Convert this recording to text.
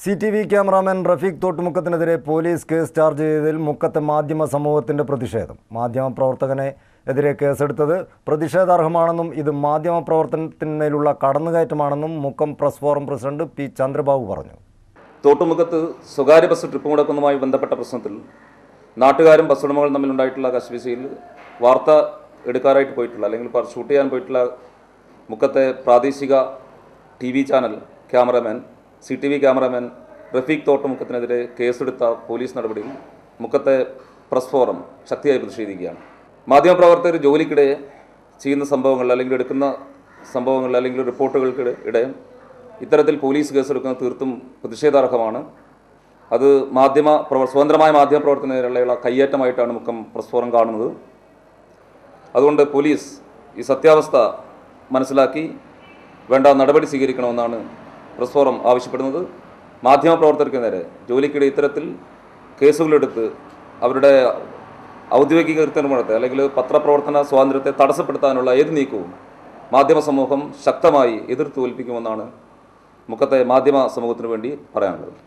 C T V cameraman Rafeeq തോട്ടുമുക്കത്തിനെതിരെ police case charge ചെയ്തതിൽ മുക്കത്തെ മാധ്യമ സമൂഹത്തിന്റെ പ്രതിഷേധം. മാധ്യമ പ്രവർത്തകനെ എതിരെ കേസെടുത്തത് പ്രതിഷേധാർഹമാണെന്നും ഇത് മാധ്യമ പ്രവർത്തനത്തിന്മേലുള്ള കടന്നുകയറ്റമാണെന്നും Mukkam press forum president P Chandrababu പറഞ്ഞു. തോട്ടുമുഖത്ത് സ്വകാര്യ ബസ് ട്രിപ്പ് മുടക്കുന്നതുമായി ബന്ധപ്പെട്ട പ്രശ്നത്തിൽ നാട്ടുകാരും ബസ് ഉടമകളും തമ്മിലുണ്ടായിട്ടുള്ള കശിവിശയിൽ വാർത്ത എടുക്കാറായിട്ട് പോയിട്ടുള്ള അല്ലെങ്കിൽ ഷൂട്ട് ചെയ്യാൻ പോയിട്ടുള്ള മുക്കത്തെ പ്രാദേശിക T channel cameraman C T V cameraman Rafeeq തോട്ടുമുഖത്തിനെതിരെ കേസെടുത്ത പോലീസ് നടപടിയിൽ മുഖത്തെ പ്രസ് ഫോറം ശക്തിയായി പ്രതിഷേധിക്കുകയാണ്. മാധ്യമപ്രവർത്തകർ ജോലിക്കിടെ ചെയ്യുന്ന സംഭവങ്ങൾ അല്ലെങ്കിൽ എടുക്കുന്ന സംഭവങ്ങൾ അല്ലെങ്കിൽ റിപ്പോർട്ടുകൾക്കിടെ ഇടെ ഇത്തരത്തിൽ പോലീസ് കേസെടുക്കുന്നത് തീർത്തും പ്രതിഷേധാർഹമാണ്. അത് മാധ്യമ പ്രവർ സ്വതന്ത്രമായ മാധ്യമ പ്രവർത്തനത്തിനുള്ള കയ്യേറ്റമായിട്ടാണ് മുഖം പ്രസ് ഫോറം കാണുന്നത്. അതുകൊണ്ട് പോലീസ് ഈ സത്യാവസ്ഥ മനസ്സിലാക്കി വേണ്ട നടപടി സ്വീകരിക്കണമെന്നാണ് പ്രസ് ഫോറം ആവശ്യപ്പെടുന്നത് മാധ്യമപ്രവർത്തകർക്ക് നേരെ ജോലിക്കിടെ ഇത്തരത്തിൽ കേസുകളെടുത്ത് അവരുടെ ഔദ്യോഗിക കൃത്യനിർവഹണത്തെ അല്ലെങ്കിൽ പത്രപ്രവർത്തന സ്വാതന്ത്ര്യത്തെ തടസ്സപ്പെടുത്താനുള്ള ഏത് നീക്കവും മാധ്യമ സമൂഹം ശക്തമായി എതിർത്ത് തോൽപ്പിക്കുമെന്നാണ് മുഖത്തെ മാധ്യമ സമൂഹത്തിന് വേണ്ടി പറയാനുള്ളത്.